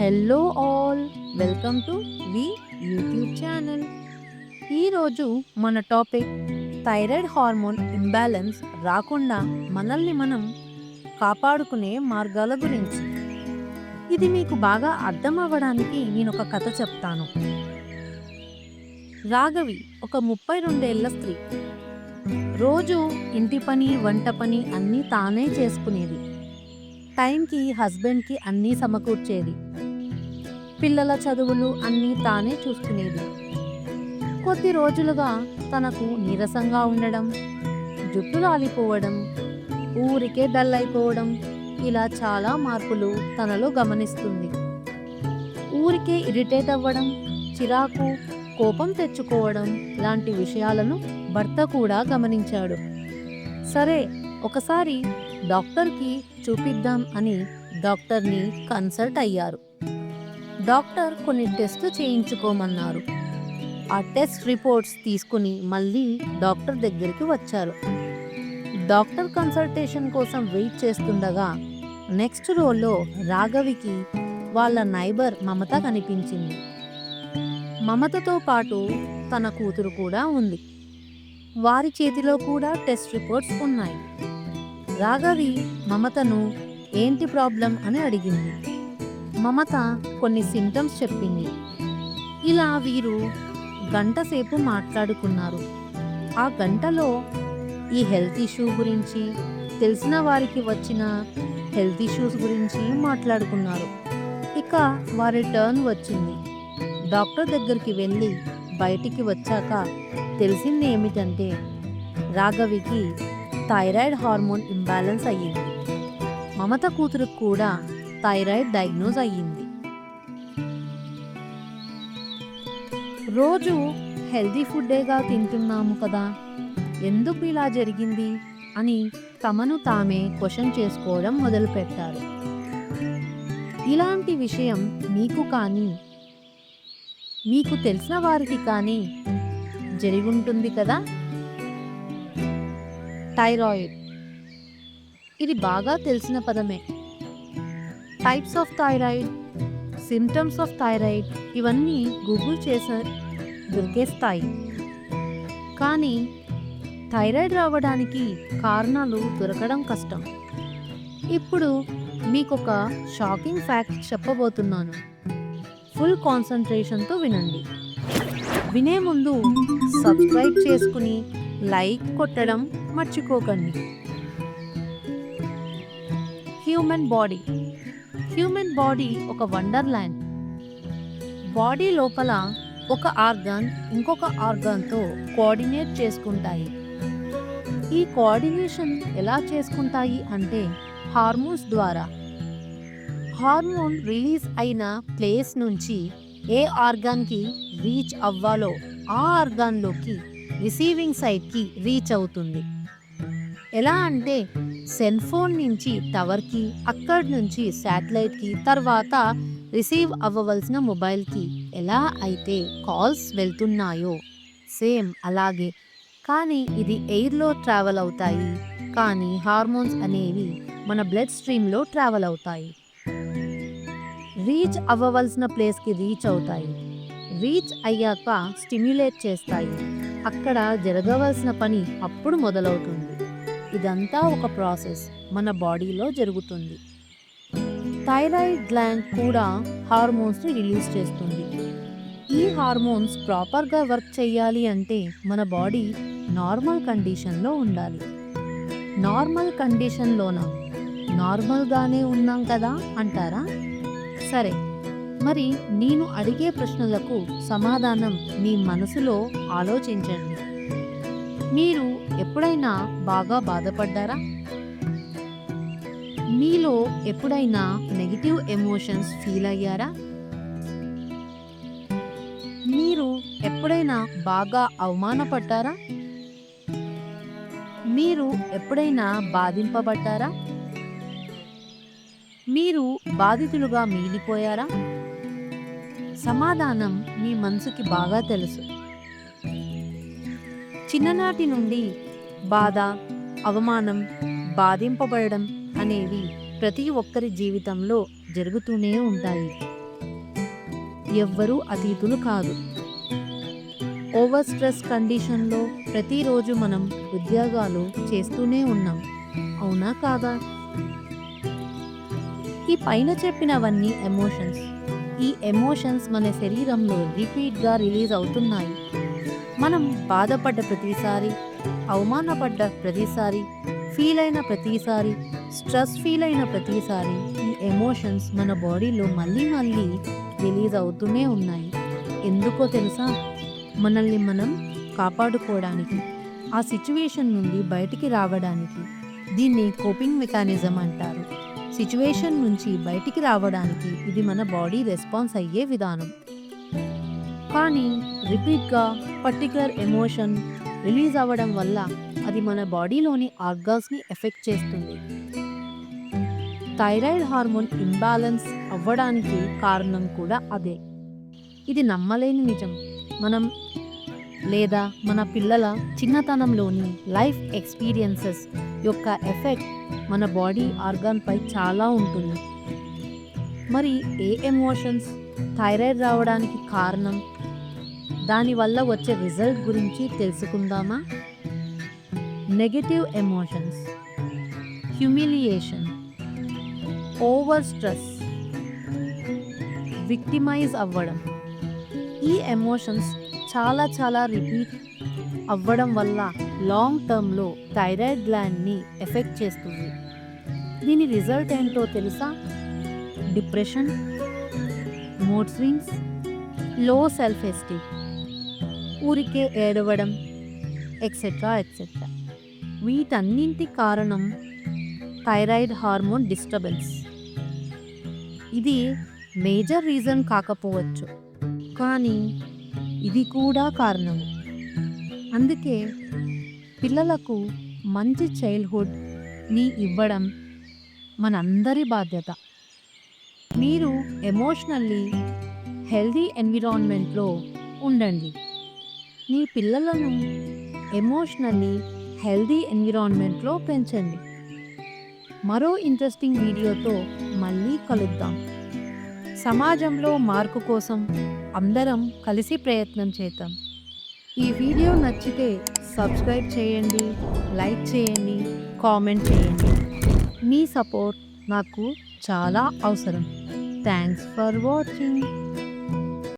Hello all welcome to V YouTube channel. ఈరోజు మన topic thyroid hormone imbalance రాకుండా మనల్ని మనం కాపాడుకునే మార్గాల గురించి. ఇది మీకు బాగా అర్థం అవ్వడానికి నేను ఒక కథ చెప్తాను. రాఘవి ఒక ముప్పై రెండేళ్ళ స్త్రీ. రోజు ఇంటి పని వంట పని అన్నీ తానే చేసుకునేది. టైంకి హస్బెండ్కి అన్నీ సమకూర్చేది. పిల్లల చదువులు అన్నీ తానే చూసుకునేది. కొద్ది రోజులుగా తనకు నీరసంగా ఉండడం జుట్టు రాలిపోవడం ఊరికే డల్ అయిపోవడం ఇలా చాలా మార్పులు తనలో గమనిస్తుంది. ఊరికే ఇరిటేట్ అవ్వడం చిరాకు కోపం తెచ్చుకోవడం లాంటి విషయాలను భర్త కూడా గమనించాడు. సరే ఒకసారి డాక్టర్కి చూపిద్దాం అని డాక్టర్ని కన్సల్ట్ అయ్యారు. డాక్టర్ కొన్ని టెస్ట్ చేయించుకోమన్నారు. ఆ టెస్ట్ రిపోర్ట్స్ తీసుకుని మళ్ళీ డాక్టర్ దగ్గరికి వచ్చారు. డాక్టర్ కన్సల్టేషన్ కోసం వెయిట్ చేస్తుండగా నెక్స్ట్ రోలో రాఘవికి వాళ్ళ నైబర్ మమత కనిపించింది. మమతతో పాటు తన కూతురు కూడా ఉంది. వారి చేతిలో కూడా టెస్ట్ రిపోర్ట్స్ ఉన్నాయి. రాఘవి మమతను ఏంటి ప్రాబ్లం? అని అడిగింది. మమత కొన్ని సింటమ్స్ చెప్పింది. ఇలా వీరు గంటసేపు మాట్లాడుకున్నారు. ఆ గంటలో ఈ హెల్త్ ఇష్యూ గురించి తెలిసిన వారికి వచ్చిన హెల్త్ ఇష్యూస్ గురించి మాట్లాడుకున్నారు. ఇక వారి టర్న్ వచ్చింది. డాక్టర్ దగ్గరికి వెళ్ళి బయటికి వచ్చాక తెలిసింది ఏమిటంటే రాఘవికి థైరాయిడ్ హార్మోన్ ఇంబ్యాలెన్స్ అయ్యింది. మమత కూతురు కూడా థైరాయిడ్ డయాగ్నోజ్ అయ్యింది. రోజు హెల్దీ ఫుడ్డేగా తింటున్నాము కదా ఎందుకు ఇలా జరిగింది అని తమను తామే క్వశ్చన్ చేసుకోవడం మొదలుపెట్టారు. ఇలాంటి విషయం మీకు కానీ మీకు తెలిసిన వారికి కానీ జరిగుంటుంది కదా? థైరాయిడ్. ఇది బాగా తెలిసిన పదమే. Types of thyroid symptoms of thyroid ఇవన్నీ గూగుల్ చేసా దొరికేస్తాయి. కానీ థైరాయిడ్ రావడానికి కారణాలు దొరకడం కష్టం. ఇప్పుడు మీకు ఒక షాకింగ్ ఫ్యాక్ట్ చెప్పబోతున్నాను ఫుల్ కాన్సన్ట్రేషన్తో వినండి. వినే ముందు సబ్స్క్రైబ్ చేసుకుని లైక్ కొట్టడం మర్చిపోకండి. హ్యూమన్ బాడీ హ్యూమన్ బాడీ ఒక వండర్ ల్యాండ్ బాడీ లోపల ఒక ఆర్గాన్ ఇంకొక ఆర్గాన్తో కోఆర్డినేట్ చేసుకుంటాయి. ఈ కోఆర్డినేషన్ ఎలా చేసుకుంటాయి అంటే హార్మోన్స్ ద్వారా. హార్మోన్ రిలీజ్ అయిన ప్లేస్ నుంచి ఏ ఆర్గాన్కి రీచ్ అవ్వాలో ఆ ఆర్గాన్లోకి రిసీవింగ్ సైడ్కి రీచ్ అవుతుంది. ఎలా అంటే సెల్ ఫోన్ నుంచి టవర్కి అక్కడి నుంచి శాటిలైట్కి తర్వాత రిసీవ్ అవ్వవలసిన మొబైల్కి ఎలా అయితే కాల్స్ వెళ్తున్నాయో సేమ్ అలాగే. కానీ ఇది ఎయిర్లో ట్రావెల్ అవుతాయి. కానీ హార్మోన్స్ అనేవి మన బ్లడ్ స్ట్రీమ్లో ట్రావెల్ అవుతాయి. రీచ్ అవ్వవలసిన ప్లేస్కి రీచ్ అవుతాయి. రీచ్ అయ్యాక స్టిమ్యులేట్ చేస్తాయి. అక్కడ జరగవలసిన పని అప్పుడు మొదలవుతుంది. ఇదంతా ఒక ప్రాసెస్ మన బాడీలో జరుగుతుంది. థైరాయిడ్ గ్లాండ్ కూడా హార్మోన్స్ని రిలీజ్ చేస్తుంది. ఈ హార్మోన్స్ ప్రాపర్గా వర్క్ చేయాలి అంటే మన బాడీ నార్మల్ కండిషన్లో ఉండాలి. నార్మల్ కండిషన్లోన నార్మల్గానే ఉన్నాం కదా అంటారా? సరే మరి నేను అడిగే ప్రశ్నలకు సమాధానం మీ మనసులో ఆలోచించండి. మీరు ఎప్పుడైనా బాగా బాధపడ్డారా? మీలో ఎప్పుడైనా నెగిటివ్ ఎమోషన్స్ ఫీల్ అయ్యారా? మీరు ఎప్పుడైనా బాగా అవమానపడ్డారా? మీరు ఎప్పుడైనా బాధింపబడ్డారా? మీరు బాధితులుగా మిగిలిపోయారా? సమాధానం మీ మనసుకి బాగా తెలుసు. చిన్ననాటి నుండి బాధ అవమానం బాధింపబడడం అనేవి ప్రతి ఒక్కరి జీవితంలో జరుగుతూనే ఉంటాయి. ఎవ్వరూ అతీతులు కాదు. ఓవర్ స్ట్రెస్ కండిషన్లో ప్రతిరోజు మనం ఉద్యోగాలు చేస్తూనే ఉన్నాం. అవునా కాదా? ఈ పైన చెప్పినవన్నీ ఎమోషన్స్. ఈ ఎమోషన్స్ మన శరీరంలో రిపీట్గా రిలీజ్ అవుతున్నాయి. మనం బాధపడ్డ ప్రతిసారి అవమానపడ్డ ప్రతిసారి ఫీల్ అయిన ప్రతిసారి స్ట్రెస్ ఫీల్ అయిన ప్రతిసారి ఈ ఎమోషన్స్ మన బాడీలో మళ్ళీ మళ్ళీ రిలీజ్ అవుతూనే ఉన్నాయి. ఎందుకో తెలుసా? మనల్ని మనం కాపాడుకోవడానికి ఆ సిచ్యువేషన్ నుండి బయటికి రావడానికి దీన్ని కోపింగ్ మెకానిజం అంటారు. సిచ్యువేషన్ నుంచి బయటికి రావడానికి ఇది మన బాడీ రెస్పాన్స్ అయ్యే విధానం. కానీ రిపీట్గా పర్టికులర్ ఎమోషన్ రిలీజ్ అవ్వడం వల్ల అది మన బాడీలోని ఆర్గాన్స్ని ఎఫెక్ట్ చేస్తుంది. థైరాయిడ్ హార్మోన్ ఇంబ్యాలెన్స్ అవ్వడానికి కారణం కూడా అదే. ఇది నమ్మలేని నిజం. మనం లేదా మన పిల్లల చిన్నతనంలోని లైఫ్ ఎక్స్పీరియన్సెస్ యొక్క ఎఫెక్ట్ మన బాడీ ఆర్గాన్పై చాలా ఉంటుంది. మరి ఏ ఎమోషన్స్ థైరాయిడ్ రావడానికి కారణం? దానివల్ల వచ్చే రిజల్ట్ గురించి తెలుసుకుందామా? Negative emotions humiliation over stress victimize అవ్వడం. ఈ ఎమోషన్స్ చాలా చాలా రిపీట్ అవ్వడం వల్ల లాంగ్ టర్మ్లో థైరాయిడ్ గ్లాండ్ని ఎఫెక్ట్ చేస్తుంది. దీని రిజల్ట్ ఏంటో తెలుసా? డిప్రెషన్ మూడ్ స్వింగ్స్లో సెల్ఫ్ ఎస్టీమ్ ఊరికే ఏడవడం ఎక్సెట్రా ఎక్సెట్రా వీటన్నింటి కారణం థైరాయిడ్ హార్మోన్ డిస్టర్బెన్స్ ఇది మేజర్ రీజన్ కాకపోవచ్చు కానీ ఇది కూడా కారణము అందుకే పిల్లలకు మంచి చైల్డ్హుడ్ని ఇవ్వడం మనందరి బాధ్యత. మీరు ఎమోషనల్లీ హెల్దీ ఎన్విరాన్మెంట్లో ఉండండి. మీ పిల్లలను ఎమోషనల్లీ హెల్దీ ఎన్విరాన్మెంట్లో పెంచండి. మరో ఇంట్రెస్టింగ్ వీడియోతో మళ్ళీ కలుద్దాం. సమాజంలో మార్పు కోసం అందరం కలిసి ప్రయత్నం చేద్దాం. ఈ వీడియో నచ్చితే సబ్స్క్రైబ్ చేయండి లైక్ చేయండి కామెంట్ చేయండి. మీ సపోర్ట్ నాకు చాలా అవసరం. Thanks for watching